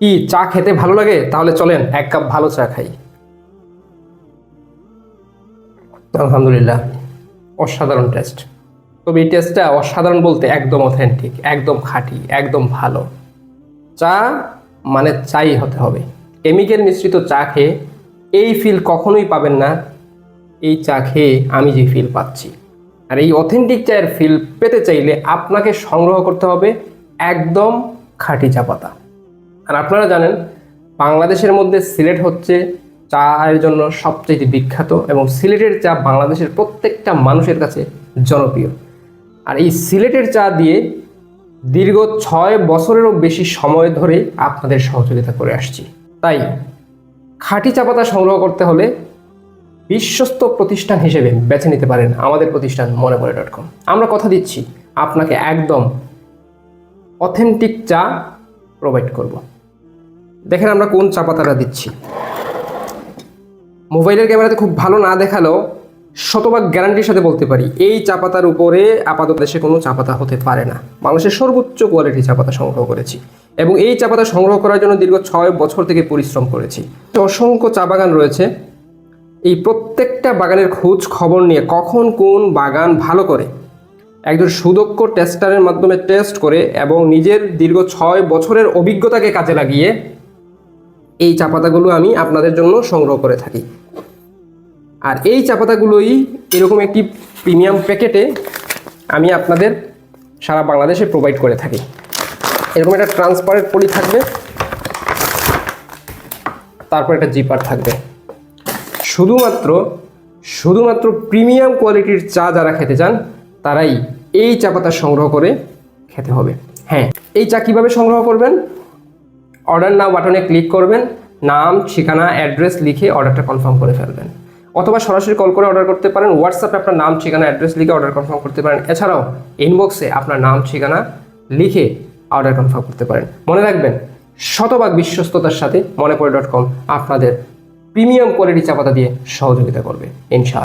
কি চা খেতে ভালো লাগে? তাহলে চলেন, এক কাপ ভালো চা খাই। আলহামদুলিল্লাহ, অসাধারণ টেস্ট তবে এই টেস্টটা অসাধারণ বলতে একদম অথেন্টিক একদম খাঁটি, একদম ভালো। চা মানে চাই হতে হবে। কেমিক্যাল মিশ্রিত চা খেয়ে এই ফিল কখনোই পাবেন না। এই চা খেয়ে আমি যে ফিল পাচ্ছি। আর এই অথেন্টিক চায়ের ফিল পেতে চাইলে আপনাকে সংগ্রহ করতে হবে একদম খাঁটি চা পাতা। আর আপনারা জানেন, বাংলাদেশের মধ্যে সিলেট হচ্ছে চায়ের জন্য সবচেয়ে বিখ্যাত এবং সিলেটের চা বাংলাদেশের প্রত্যেকটা মানুষের কাছে জনপ্রিয়। আর এই সিলেটের চা দিয়ে দীর্ঘ ছয় বছরেরও বেশি সময় ধরে আপনাদের সহযোগিতা করে আসছি। তাই খাঁটি চা পাতা সংগ্রহ করতে হলে বিশ্বস্ত প্রতিষ্ঠান হিসেবে বেছে নিতে পারেন আমাদের প্রতিষ্ঠান মনে পড়ে ডট কম। আমরা কথা দিচ্ছি, আপনাকে একদম অথেন্টিক চা প্রোভাইড করব। দেখেন আমরা কোন চা পাতাটা দিচ্ছি। মোবাইলের ক্যামেরাতে খুব ভালো না দেখালেও শতভাগ গ্যারান্টির সাথে বলতে পারি, এই চা পাতার উপরে আপাতত দেশে কোনো চা পাতা হতে পারে না। বাংলাদেশের সর্বোচ্চ কোয়ালিটি চা পাতা সংগ্রহ করেছি এবং এই চা পাতা সংগ্রহ করার জন্য দীর্ঘ ছয় বছর থেকে পরিশ্রম করেছি। অসংখ্য চা বাগান রয়েছে। এই প্রত্যেকটা বাগানের খোঁজ খবর নিয়ে কখন কোন বাগান ভালো করে একজন সুদক্ষ টেস্টারের মাধ্যমে টেস্ট করে এবং নিজের দীর্ঘ ছয় বছরের অভিজ্ঞতাকে কাজে লাগিয়ে এই চা পাতাগুলো আমি আপনাদের জন্য সংগ্রহ করে থাকি। আর এই চা পাতাগুলোই এরকম একটি প্রিমিয়াম প্যাকেটে আমি আপনাদের সারা বাংলাদেশে প্রোভাইড করে থাকি। এরকম একটা ট্রান্সপারেন্ট পলি থাকবে, তারপর একটা জিপার থাকবে। শুধুমাত্র শুধুমাত্র প্রিমিয়াম কোয়ালিটির চা যারা খেতে চান, তারাই এই চা পাতা সংগ্রহ করে খেতে হবে। হ্যাঁ এই চা কীভাবে সংগ্রহ করবেন? অর্ডার নাও বাটনে ক্লিক করবেন, নাম, ঠিকানা অ্যাড্রেস লিখে অর্ডারটা কনফার্ম করে ফেলবেন। অথবা সরাসরি কল করে অর্ডার করতে পারেন হোয়াটসঅ্যাপে আপনার নাম, ঠিকানা অ্যাড্রেস লিখে অর্ডার কনফার্ম করতে পারেন। এছাড়াও ইনবক্সে আপনার নাম, ঠিকানা লিখে অর্ডার কনফার্ম করতে পারেন। মনে রাখবেন, শতভাগ বিশ্বস্ততার সাথে মনে পড়ে ডট কম আপনাদের প্রিমিয়াম কোয়ালিটি চাপাতা দিয়ে সহযোগিতা করবে, ইনশাআল্লাহ।